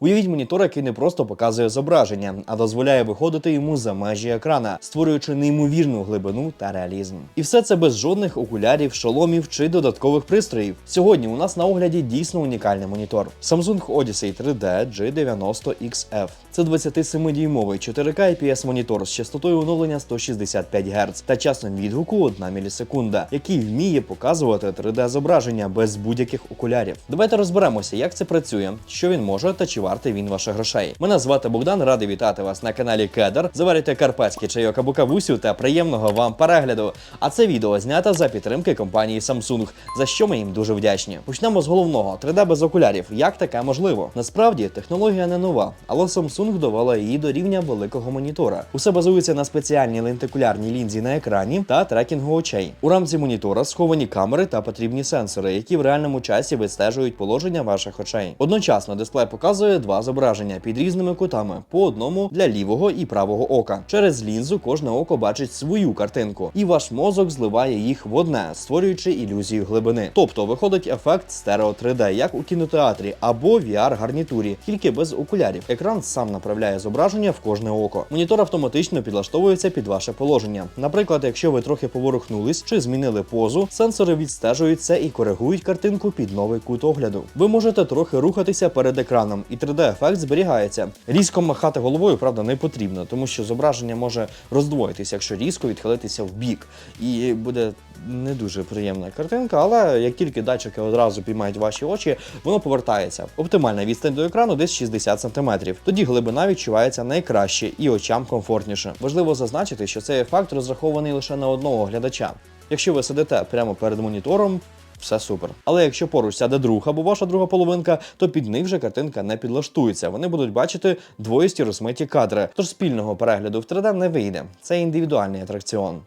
Уявіть монітор, який не просто показує зображення, а дозволяє виходити йому за межі екрана, створюючи неймовірну глибину та реалізм. І все це без жодних окулярів, шоломів чи додаткових пристроїв. Сьогодні у нас на огляді дійсно унікальний монітор Samsung Odyssey 3D G90XF. Це 27-дюймовий 4К IPS монітор з частотою оновлення 165 Гц та часом відгуку 1 мілісекунда, який вміє показувати 3D зображення без будь-яких окулярів. Давайте розберемося, як це працює, що він може та чи вартий він ваших грошей. Мене звати Богдан, радий вітати вас на каналі Кедр. Заварюйте карпатський чайок або кавусю та приємного вам перегляду. А це відео знято за підтримки компанії Samsung, за що ми їм дуже вдячні. Почнемо з головного 3D без окулярів. Як таке можливо? Насправді технологія не нова, але Samsung довела її до рівня великого монітора. Усе базується на спеціальній лентикулярній лінзі на екрані та трекінгу очей. У рамці монітора сховані камери та потрібні сенсори, які в реальному часі відстежують положення ваших очей. Одночасно дисплей показує два зображення під різними кутами, по одному для лівого і правого ока. Через лінзу кожне око бачить свою картинку, і ваш мозок зливає їх в одне, створюючи ілюзію глибини. Тобто виходить ефект стерео 3D, як у кінотеатрі або VR гарнітурі, тільки без окулярів. Екран сам направляє зображення в кожне око. Монітор автоматично підлаштовується під ваше положення. Наприклад, якщо ви трохи поворухнулись чи змінили позу, сенсори відстежують це і коригують картинку під новий кут огляду. Ви можете трохи рухатися перед екраном, і 3D-ефект зберігається. Різко махати головою, правда, не потрібно, тому що зображення може роздвоїтися, якщо різко відхилитися в бік. І буде не дуже приємна картинка, але як тільки датчики одразу піймають ваші очі, воно повертається. Оптимальна відстань до екрану десь 60 см. Тоді глибина відчувається найкраще і очам комфортніше. Важливо зазначити, що цей ефект розрахований лише на одного глядача. Якщо ви сидите прямо перед монітором, все супер. Але якщо поруч сяде друг або ваша друга половинка, то під них вже картинка не підлаштується. Вони будуть бачити двоїсті розмиті кадри. Тож спільного перегляду в 3D не вийде. Це індивідуальний атракціон.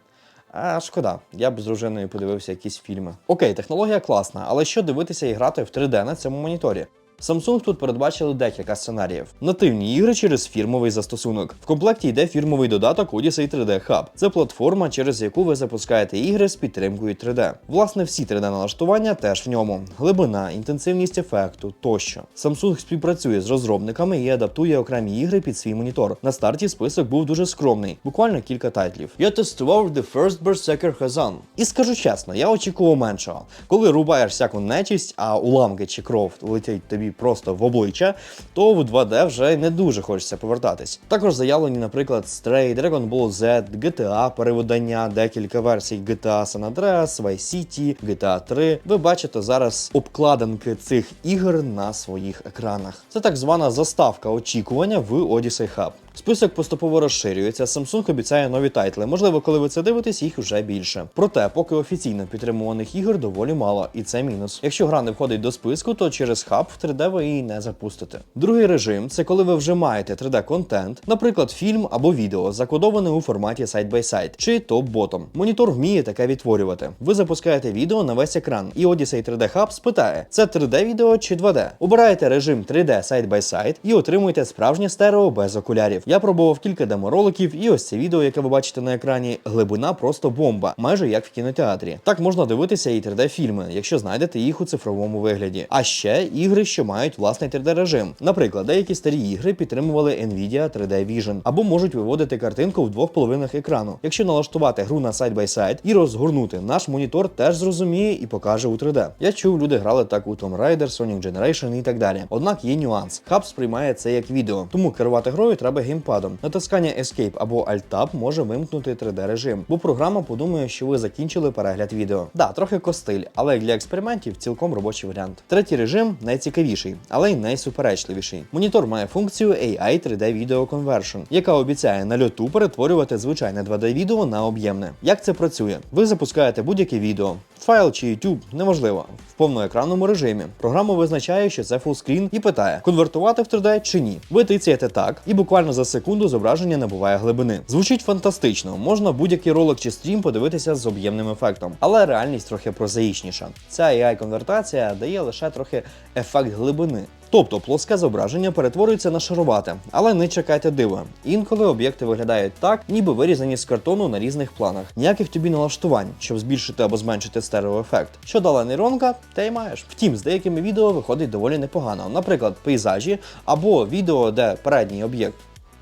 А шкода, я б з дружиною подивився якісь фільми. Окей, технологія класна, але що дивитися і грати в 3D на цьому моніторі? Samsung тут передбачили декілька сценаріїв. Нативні ігри через фірмовий застосунок. В комплекті йде фірмовий додаток Odyssey 3D Hub. Це платформа, через яку ви запускаєте ігри з підтримкою 3D. Власне, всі 3D-налаштування теж в ньому: глибина, інтенсивність ефекту тощо. Samsung співпрацює з розробниками і адаптує окремі ігри під свій монітор. На старті список був дуже скромний, буквально кілька тайтлів. Я тестував The First Berserker Kazan. І скажу чесно, я очікував меншого. Коли рубаєш всяку нечисть, а уламки чи кров летять тобі просто в обличчя, то в 2D вже не дуже хочеться повертатись. Також заявлені, наприклад, Stray, Dragon Ball Z, GTA, перевидання, декілька версій GTA San Andreas, Vice City, GTA 3. Ви бачите зараз обкладинки цих ігор на своїх екранах. Це так звана заставка очікування в Odyssey Hub. Список поступово розширюється. Samsung обіцяє нові тайтли. Можливо, коли ви це дивитесь, їх вже більше. Проте, поки офіційно підтримуваних ігор доволі мало, і це мінус. Якщо гра не входить до списку, то через хаб в 3D ви її не запустите. Другий режим це коли ви вже маєте 3D-контент, наприклад, фільм або відео, закодоване у форматі side-by-side чи топ-ботом. Монітор вміє таке відтворювати. Ви запускаєте відео на весь екран, і Odyssey 3D Hub спитає: це 3D відео чи 2D. Обираєте режим 3D side-by-side і отримуєте справжнє стерео без окулярів. Я пробував кілька демороликів, і ось це відео, яке ви бачите на екрані, глибина просто бомба, майже як в кінотеатрі. Так можна дивитися і 3D-фільми, якщо знайдете їх у цифровому вигляді. А ще ігри, що мають власний 3D-режим. Наприклад, деякі старі ігри підтримували Nvidia 3D Vision або можуть виводити картинку в двох половинах екрану. Якщо налаштувати гру на side-by-side і розгорнути, наш монітор теж зрозуміє і покаже у 3D. Я чув, люди грали так у Tomb Raider, Sonic Generation і так далі. Однак є нюанс. Хаб сприймає це як відео, тому керувати грою треба геймпадом. Натискання Escape або Alt-Tab може вимкнути 3D режим, бо програма подумає, що ви закінчили перегляд відео. Да, трохи костиль, але для експериментів цілком робочий варіант. Третій режим найцікавіший, але й найсуперечливіший. Монітор має функцію AI 3D Video Conversion, яка обіцяє на льоту перетворювати звичайне 2D відео на об'ємне. Як це працює? Ви запускаєте будь-яке відео, файл чи YouTube, неможливо. в повноекранному режимі. Програма визначає, що це фулскрін і питає, конвертувати в 3D чи ні. Ви тицяєте так, і буквально за секунду зображення набуває глибини. Звучить фантастично, можна будь-який ролик чи стрім подивитися з об'ємним ефектом, але реальність трохи прозаїчніша. Ця AI-конвертація дає лише трохи ефект глибини. Тобто плоске зображення перетворюється на шарувате, але не чекайте дива. Інколи об'єкти виглядають так, ніби вирізані з картону на різних планах. Ніяких тобі налаштувань, щоб збільшити або зменшити стереоефект. Що дала нейронка, те й маєш. Втім, з деякими відео виходить доволі непогано. Наприклад, пейзажі або відео, де передній об'єкт,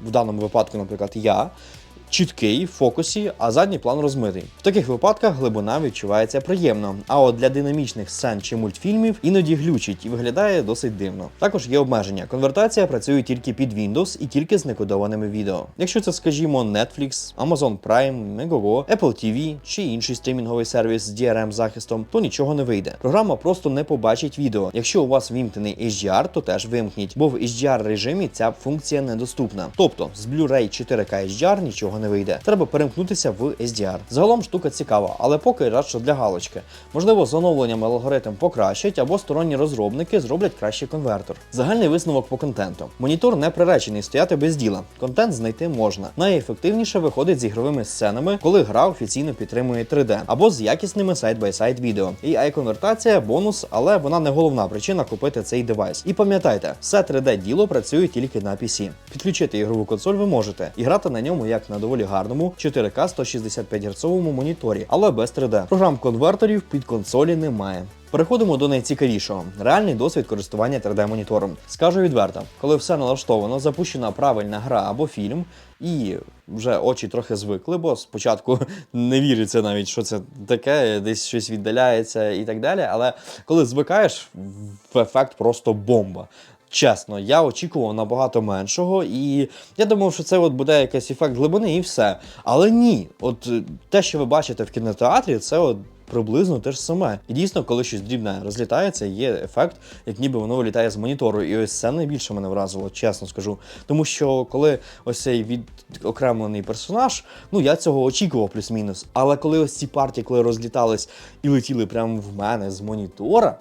в даному випадку, наприклад, я. Чіткий в фокусі, а задній план розмитий. В таких випадках глибина відчувається приємно. А от для динамічних сцен чи мультфільмів іноді глючить і виглядає досить дивно. Також є обмеження. Конвертація працює тільки під Windows і тільки з некодованими відео. Якщо це, скажімо, Netflix, Amazon Prime, Megogo, Apple TV чи інший стрімінговий сервіс з DRM захистом, то нічого не вийде. Програма просто не побачить відео. Якщо у вас вімкнений HDR, то теж вимкніть, бо в HDR режимі ця функція недоступна. Тобто з Blu-ray 4K HDR нічого не вийде. Треба перемкнутися в SDR. Загалом штука цікава, але поки радше для галочки. Можливо, з оновленням алгоритм покращать або сторонні розробники зроблять кращий конвертор. Загальний висновок по контенту. Монітор не приречений стояти без діла. Контент знайти можна. Найефективніше виходить з ігровими сценами, коли гра офіційно підтримує 3D, або з якісними сайт-бай-сайт відео. ai конвертація бонус, але вона не головна причина купити цей девайс. І пам'ятайте, все 3D діло працює тільки на PC. Підключити ігрову консоль ви можете і грати на ньому як на доволі гарному 4К 165 Гц моніторі, але без 3D. Програм конверторів під консолі немає. Переходимо до найцікавішого реальний досвід користування 3D-монітором. Скажу відверто, коли все налаштовано, запущена правильна гра або фільм, і вже очі трохи звикли, бо спочатку не віриться навіть, що це таке, десь щось віддаляється і так далі. Але коли звикаєш, в ефект просто бомба. Чесно, я очікував набагато меншого, і я думав, що це от буде якийсь ефект глибини і все. Але ні, от е, те, що ви бачите в кінотеатрі, це от приблизно те ж саме. І дійсно, коли щось дрібне розлітається, є ефект, як ніби воно вилітає з монітору. І ось це найбільше мене вразило, чесно скажу. Тому що коли ось цей відокремлений персонаж, ну я цього очікував плюс-мінус. Але коли ось ці партії, коли розлітались і летіли прямо в мене з монітора.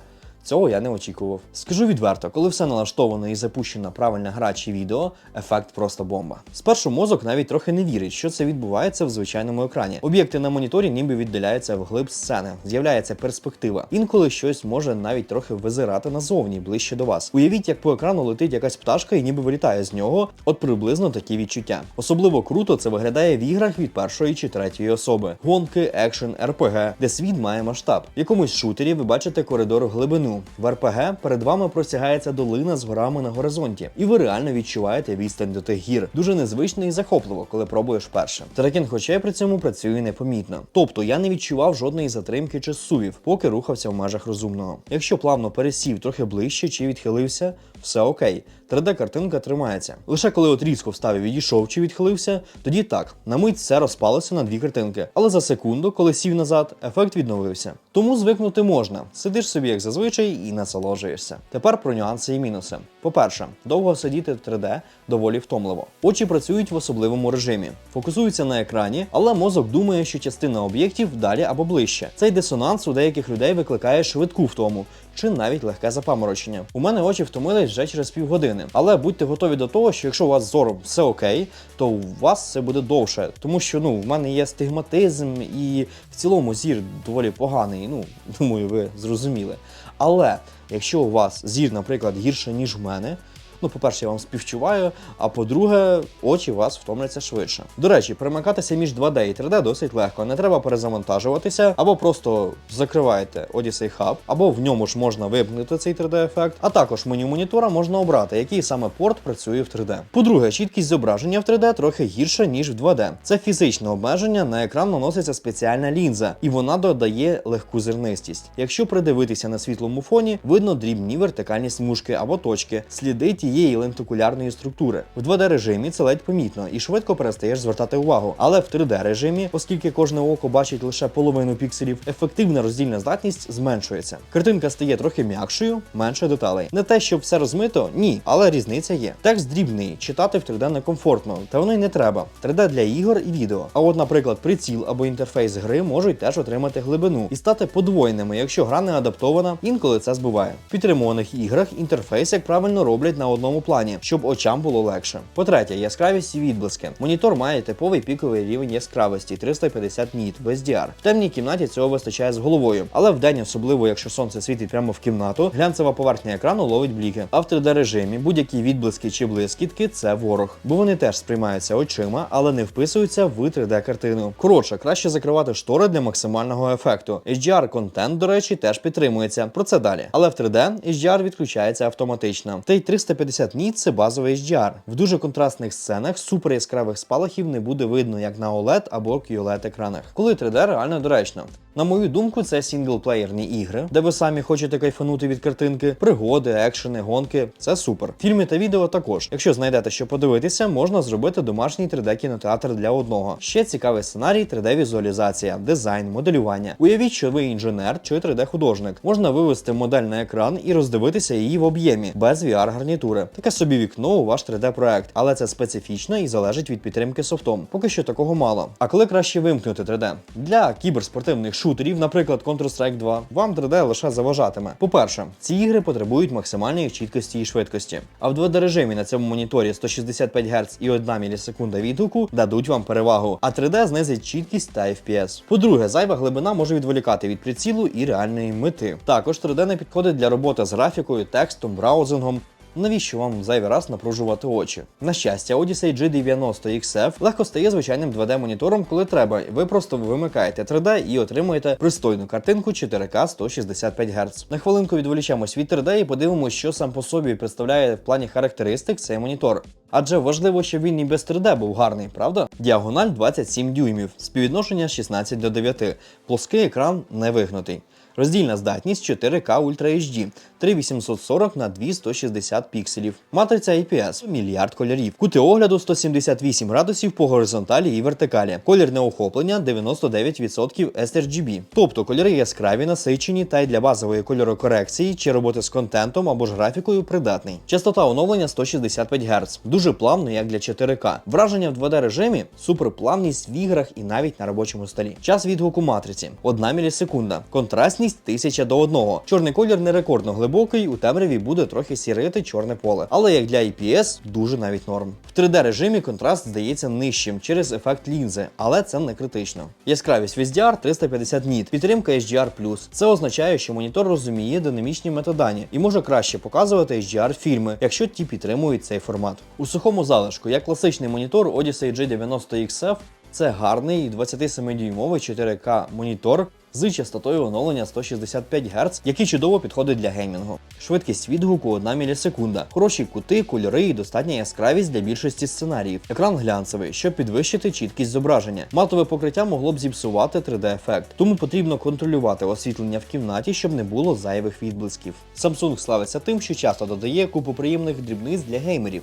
Цього я не очікував. Скажу відверто, коли все налаштовано і запущена правильна гра чи відео, ефект просто бомба. Спершу мозок навіть трохи не вірить, що це відбувається в звичайному екрані. Об'єкти на моніторі ніби віддаляються вглиб сцени, з'являється перспектива. Інколи щось може навіть трохи визирати назовні, ближче до вас. Уявіть, як по екрану летить якась пташка і ніби вилітає з нього. От приблизно такі відчуття. Особливо круто це виглядає в іграх від першої чи третьої особи. Гонки, екшен, РПГ, де світ має масштаб. В якомусь шутері ви бачите коридор в глибину. В РПГ перед вами простягається долина з горами на горизонті, і ви реально відчуваєте відстань до тих гір. Дуже незвично і захопливо, коли пробуєш перше. Трекінг очей при цьому працює непомітно. Тобто я не відчував жодної затримки чи сувів, поки рухався в межах розумного. Якщо плавно пересів трохи ближче чи відхилився, все окей. 3D-картинка тримається. Лише коли от різко встав і відійшов чи відхилився, тоді так, на мить все розпалося на дві картинки. Але за секунду, коли сів назад, ефект відновився. Тому звикнути можна. Сидиш собі як зазвичай і насолоджуєшся. Тепер про нюанси і мінуси. По-перше, довго сидіти в 3D доволі втомливо. Очі працюють в особливому режимі, фокусуються на екрані, але мозок думає, що частина об'єктів далі або ближче. Цей дисонанс у деяких людей викликає швидку втому. Чи навіть легке запаморочення. У мене очі втомились вже через півгодини. Але будьте готові до того, що якщо у вас зором все окей, то у вас це буде довше. Тому що ну в мене є стигматизм і в цілому зір доволі поганий. Ну думаю, ви зрозуміли. Але якщо у вас зір, наприклад, гірше ніж в мене. Ну, по-перше, я вам співчуваю, а по-друге, очі вас втомляться швидше. До речі, перемикатися між 2D і 3D досить легко. Не треба перезавантажуватися, або просто закриваєте Odyssey Hub, або в ньому ж можна вимкнути цей 3D-ефект, а також меню монітора можна обрати, який саме порт працює в 3D. По-друге, чіткість зображення в 3D трохи гірша, ніж в 2D. Це фізичне обмеження, на екран наноситься спеціальна лінза, і вона додає легку зернистість. Якщо придивитися на світлому фоні, видно дрібні вертикальні смужки або точки, сліди тієї лентикулярної структури. В 2D режимі це ледь помітно і швидко перестаєш звертати увагу. Але в 3D режимі, оскільки кожне око бачить лише половину пікселів, ефективна роздільна здатність зменшується. Картинка стає трохи м'якшою, менше деталей. Не те, щоб все розмито, ні, але різниця є. Текст дрібний, читати в 3D некомфортно, та воно й не треба. 3D для ігор і відео. А от, наприклад, приціл або інтерфейс гри можуть теж отримати глибину і стати подвоєними, якщо гра не адаптована, інколи це збуває. В підтримуваних іграх інтерфейс, як правильно роблять на одному плані, щоб очам було легше. По-третє, яскравість і відблиски. Монітор має типовий піковий рівень яскравості 350 ніт без DR. В темній кімнаті цього вистачає з головою, але вдень, особливо якщо сонце світить прямо в кімнату, глянцева поверхня екрану ловить бліки. А в 3D режимі будь-які відблиски чи блискітки це ворог, бо вони теж сприймаються очима, але не вписуються в 3D картину. Коротше, краще закривати штори для максимального ефекту. HDR контент, до речі, теж підтримується. Про це далі. Але в 3D HDR відключається автоматично. Та й 350 ніт це базовий HDR. В дуже контрастних сценах супер яскравих спалахів не буде видно як на OLED або QLED екранах, коли 3D реально доречно. На мою думку, це сінглплеєрні ігри, де ви самі хочете кайфанути від картинки, пригоди, екшени, гонки. Це супер. Фільми та відео також. Якщо знайдете що подивитися, можна зробити домашній 3D кінотеатр для одного. Ще цікавий сценарій 3D візуалізація, дизайн, моделювання. Уявіть, що ви інженер чи 3D художник. Можна вивести модель на екран і роздивитися її в об'ємі без VR гарнітури. Таке собі вікно у ваш 3D проект, але це специфічно і залежить від підтримки софтом. Поки що такого мало. А коли краще вимкнути 3D? Для кіберспортивних шутерів, наприклад, Counter-Strike 2, вам 3D лише заважатиме. По-перше, ці ігри потребують максимальної чіткості і швидкості. А в 2D режимі на цьому моніторі 165 Гц і 1 мілісекунда відгуку дадуть вам перевагу, а 3D знизить чіткість та FPS. По-друге, зайва глибина може відволікати від прицілу і реальної мети. Також 3D не підходить для роботи з графікою, текстом, браузингом. Навіщо вам зайвий раз напружувати очі? На щастя, Odyssey G90 XF легко стає звичайним 2D-монітором, коли треба. Ви просто вимикаєте 3D і отримуєте пристойну картинку 4К 165 Гц. На хвилинку відволічемось від 3D і подивимося, що сам по собі представляє в плані характеристик цей монітор. Адже важливо, щоб він і без 3D був гарний, правда? Діагональ 27 дюймів, співвідношення 16 до 9, плоский екран не вигнутий. Роздільна здатність 4К Ultra HD, 3840 на 2160 пікселів. Матриця IPS, мільярд кольорів. Кути огляду 178 градусів по горизонталі і вертикалі. Колірне охоплення 99% sRGB. Тобто кольори яскраві, насичені та й для базової кольорокорекції чи роботи з контентом або ж графікою придатний. Частота оновлення 165 Гц. Дуже плавно, як для 4К. Враження в 2D режимі, суперплавність в іграх і навіть на робочому столі. Час відгуку матриці 1 мілісекунда. Контрастність 1000 до 1. Чорний колір не рекордно глибокий, у темряві буде трохи сірити чорне поле. Але як для IPS, дуже навіть норм. В 3D режимі контраст здається нижчим через ефект лінзи, але це не критично. Яскравість в SDR 350 ніт, підтримка HDR+. Це означає, що монітор розуміє динамічні метадані і може краще показувати HDR фільми, якщо ті підтримують цей формат. У сухому залишку, як класичний монітор Odyssey G90 XF, це гарний 27-дюймовий 4К монітор з частотою оновлення 165 Гц, який чудово підходить для геймінгу. Швидкість відгуку 1 мілісекунда, хороші кути, кольори і достатня яскравість для більшості сценаріїв. Екран глянцевий, щоб підвищити чіткість зображення. Матове покриття могло б зіпсувати 3D-ефект, тому потрібно контролювати освітлення в кімнаті, щоб не було зайвих відблисків. Samsung славиться тим, що часто додає купу приємних дрібниць для геймерів.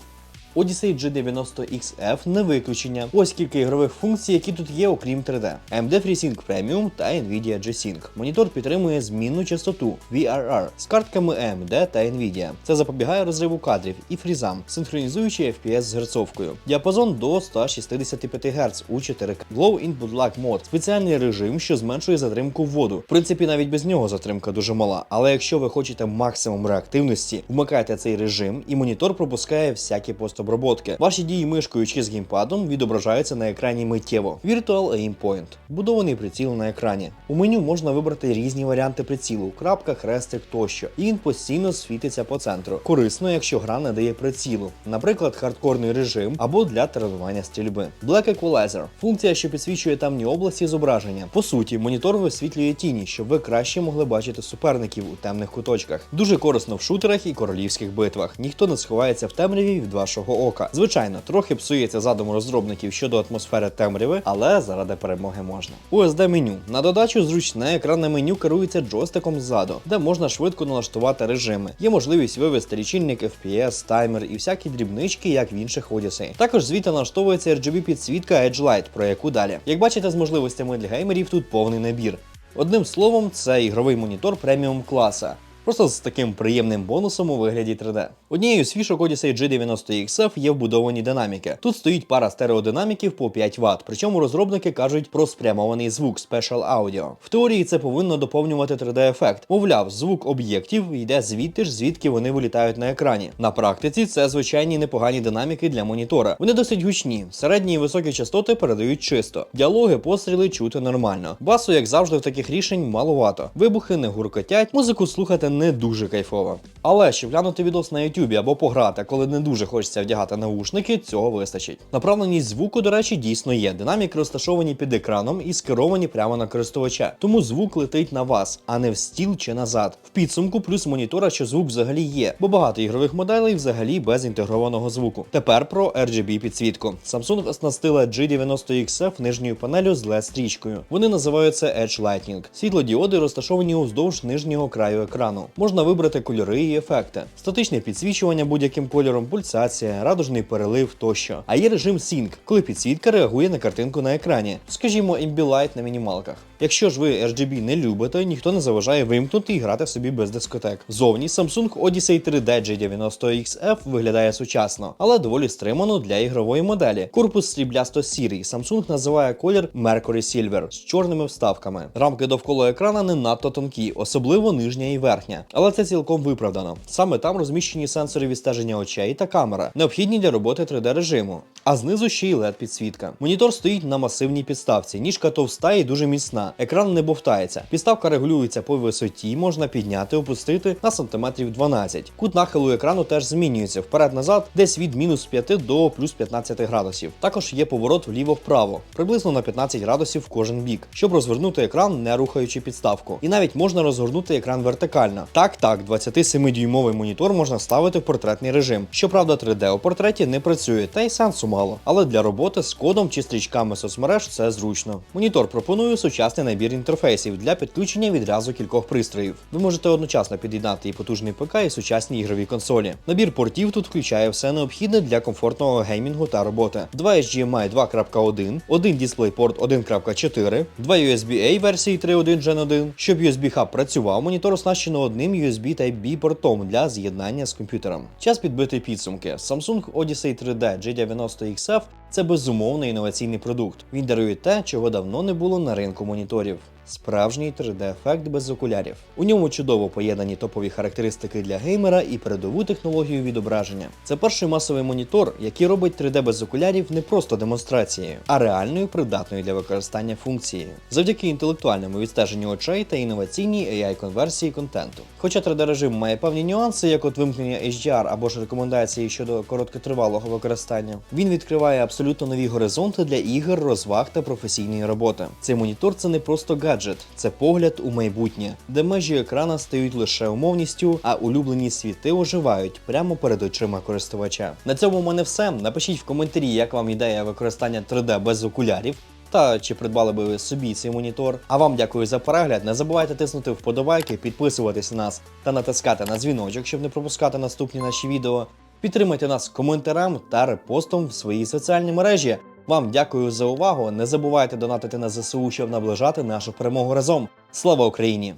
Odyssey G90 XF не виключення. Ось кілька ігрових функцій, які тут є, окрім 3D. AMD FreeSync Premium та Nvidia G-Sync. Монітор підтримує змінну частоту VRR з картками AMD та Nvidia. Це запобігає розриву кадрів і фрізам, синхронізуючи FPS з герцовкою. Діапазон до 165 Гц у 4К. Glow Input Lag Mode – спеціальний режим, що зменшує затримку воду. В принципі, навіть без нього затримка дуже мала. Але якщо ви хочете максимум реактивності, вмикайте цей режим, і монітор пропускає всякі постоброботки. Ваші дії мишкою чи з геймпадом відображаються на екрані миттєво. Virtual Aim Point – будований приціл на екрані. У меню можна вибрати різні варіанти прицілу, крапка, хрестик тощо. І він постійно світиться по центру. Корисно, якщо гра не дає прицілу, наприклад, хардкорний режим або для тренування стрільби. Black Equalizer – функція, що підсвічує темні області зображення. По суті, монітор висвітлює тіні, щоб ви краще могли бачити суперників у темних куточках. Дуже корисно в шутерах і королівських битвах. Ніхто не сховається в темряві від вашого ока. Звичайно, трохи псується задум розробників щодо атмосфери темряви, але заради перемоги можна. USD меню на додачу зручне екранне меню керується джойстиком ззаду, де можна швидко налаштувати режими. Є можливість вивести лічильник FPS, таймер і всякі дрібнички, як в інших Odyssey. Також звідти налаштовується RGB підсвітка Edge Light, про яку далі. Як бачите, з можливостями для геймерів тут повний набір. Одним словом, це ігровий монітор преміум класа. Просто з таким приємним бонусом у вигляді 3D. Однією з фішок Odyssey G90XF є вбудовані динаміки. Тут стоїть пара стереодинаміків по 5 Вт, причому розробники кажуть про спрямований звук Special Audio. В теорії це повинно доповнювати 3D-ефект. Мовляв, звук об'єктів йде звідти ж, звідки вони вилітають на екрані. На практиці це звичайні непогані динаміки для монітора. Вони досить гучні, середні і високі частоти передають чисто. Діалоги, постріли чути нормально. Басу, як завжди, в таких рішень маловато. Вибухи не гуркотять, музику слухати не дуже кайфово. Але щоб глянути відос на Ютубі або пограти, коли не дуже хочеться вдягати наушники, цього вистачить. Направленість звуку, до речі, дійсно є. Динаміки розташовані під екраном і скеровані прямо на користувача. Тому звук летить на вас, а не в стіл чи назад. В підсумку плюс монітора, що звук взагалі є, бо багато ігрових моделей взагалі без інтегрованого звуку. Тепер про RGB підсвітку. Samsung оснастила G90XF нижньою панелю з LED стрічкою. Вони називаються Edge Lighting. Світлодіоди розташовані уздовж нижнього краю екрану. Можна вибрати кольори і ефекти, статичне підсвічування будь-яким кольором, пульсація, радужний перелив тощо. А є режим Sync, коли підсвітка реагує на картинку на екрані, скажімо, Ambilight на мінімалках. Якщо ж ви RGB не любите, ніхто не заважає вимкнути і грати собі без дискотек. Зовні Samsung Odyssey 3D G90XF виглядає сучасно, але доволі стримано для ігрової моделі. Корпус сріблясто сірий. Samsung називає колір Mercury Silver з чорними вставками. Рамки довкола екрана не надто тонкі, особливо нижня і верхня. Але це цілком виправдано. Саме там розміщені сенсори відстеження очей та камера, необхідні для роботи 3D режиму. А знизу ще й led підсвітка. Монітор стоїть на масивній підставці. Ніжка товста і дуже міцна. Екран не бовтається. Підставка регулюється по висоті, можна підняти, опустити на сантиметрів 12. Кут нахилу екрану теж змінюється вперед-назад, десь від мінус 5 до плюс 15 градусів. Також є поворот вліво-вправо, приблизно на 15 градусів в кожен бік, щоб розвернути екран, не рухаючи підставку. І навіть можна розгорнути екран вертикально. Так, так, 27-дюймовий монітор можна ставити в портретний режим. Щоправда, 3D у портреті не працює, та й сенсу мало. Але для роботи з кодом чи стрічками соцмереж це зручно. Монітор пропонує сучасний набір інтерфейсів для підключення відразу кількох пристроїв. Ви можете одночасно під'єднати і потужний ПК, і сучасні ігрові консолі. Набір портів тут включає все необхідне для комфортного геймінгу та роботи. Два HDMI 2.1, один DisplayPort 1.4, два USB-A версії 3.1 Gen 1. Щоб USB хаб працював, монітор оснащено одним USB Type-B портом для з'єднання з комп'ютером. Час підбити підсумки. Samsung Odyssey 3D G90XF це безумовно інноваційний продукт. Він дарує те, чого давно не було на ринку моніторів. Справжній 3D-ефект без окулярів. У ньому чудово поєднані топові характеристики для геймера і передову технологію відображення. Це перший масовий монітор, який робить 3D без окулярів не просто демонстрацією, а реальною придатною для використання функцією. Завдяки інтелектуальному відстеженню очей та інноваційній AI-конверсії контенту. Хоча 3D-режим має певні нюанси, як от вимкнення HDR або ж рекомендації щодо короткотривалого використання, він відкриває абсолютно нові горизонти для ігор, розваг та професійної роботи. Цей монітор це не просто гаджет, це погляд у майбутнє, де межі екрана стають лише умовністю, а улюблені світи оживають прямо перед очима користувача. На цьому в мене все. Напишіть в коментарі, як вам ідея використання 3D без окулярів. Та чи придбали би ви собі цей монітор? А вам дякую за перегляд. Не забувайте тиснути вподобайки, підписуватись на нас та натискати на дзвіночок, щоб не пропускати наступні наші відео. Підтримайте нас коментарем та репостом в своїй соціальній мережі. Вам дякую за увагу. Не забувайте донатити на ЗСУ, щоб наближати нашу перемогу разом. Слава Україні!